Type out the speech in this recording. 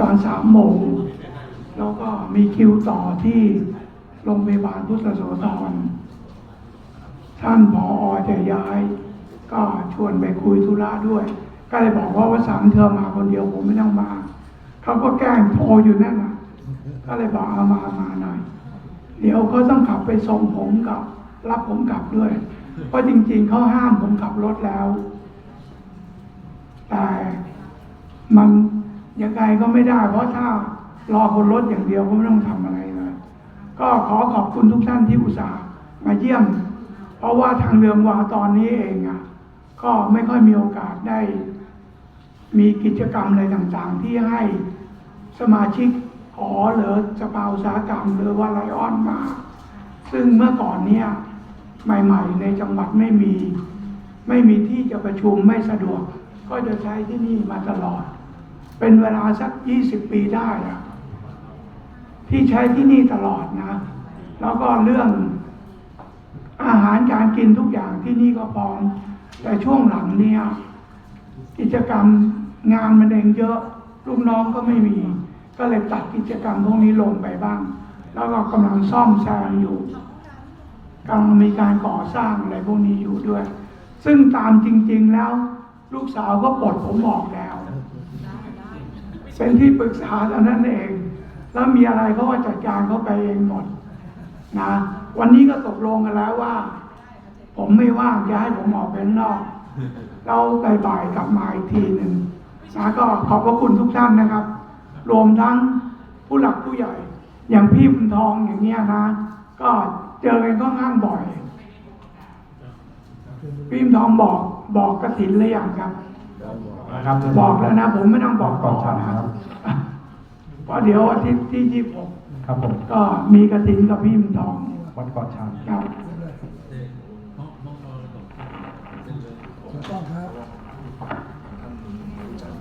ตอนสามโมงแล้วก็มีคิวต่อที่โรงพยาบาลพุทธโสธรท่านผออจะย้าย ก็ชวนไปคุยธุระด้วย ก็เลยบอกว่าวันสาร์เธอมาคนเดียวผมไม่ต้องมา เขาก็แกล้งโทรอยู่นั่นน่ะก็เลยบอกเอามามาหน่อย เดี๋ยวเขาต้องขับไปส่งผมกลับ รับผมกลับด้วย เพราะจริงๆเขาห้ามผมขับรถแล้ว แต่มัน ยังไงก็ไม่ได้ เพราะถ้ารอคนรถอย่างเดียวก็ไม่ต้องทำอะไรเลยก็ขอขอบคุณทุกท่านที่อุตส่าห์มาเยี่ยม เพราะว่าทางเรืองวาตอนนี้เองอะก็ไม่ค่อยมีโอกาสได้ มีกิจกรรมอะไรต่างๆ ที่ให้สมาชิกหอหรือสภาอุตสาหกรรมหรือว่าไลออนมา ซึ่งเมื่อก่อนเนี่ยใหม่ๆ ในจังหวัดไม่มี ไม่มีที่จะประชุมไม่สะดวก ก็จะใช้ที่นี่มาตลอด เป็นเวลาสักยี่สิบปีได้อะที่ใช้ที่นี่ตลอดนะ แล้วก็เรื่องอาหารการกินทุกอย่างที่นี่ก็พร้อม แต่ช่วงหลังเนี่ย กิจกรรมงานมันเองเยอะลูกน้องก็ไม่มี ก็เลยตัดกิจกรรมพวกนี้ลงไปบ้าง แล้วก็กำลังซ่อมแซมอยู่กำลังมีการก่อสร้างอะไรพวกนี้อยู่ด้วย ซึ่งตามจริง ๆแล้ว ลูกสาวก็ปลดผมออกแล้ว เป็นที่ปรึกษาเท่านั้นเอง แล้วมีอะไรเขาก็จัดการเขาไปเองหมดนะวันนี้ก็ตกลงกันแล้วว่า ผมไม่ว่างจะให้ผมออกไปข้างนอกเราบ่ายๆกลับมาอีกทีหนึ่งนะก็ขอบพระคุณทุกท่านนะครับ รวมทั้งผู้หลักผู้ใหญ่ อย่างพี่บุญทองอย่างเงี้ยนะ ก็เจอกันค่อนข้างบ่อยพี่บุญทองบอกบอกกระถินเลยอย่างครับ นะครับบอกแล้วนะ ผมไม่ต้องบอกก่ต่ออนฉันนะครับ เพราะเดี๋ยวอาทิตย์ที่ยี่หกครับผมก็มีกระถินกับพี่บุญทองวันก่อนฉันครับถูกต้องครับ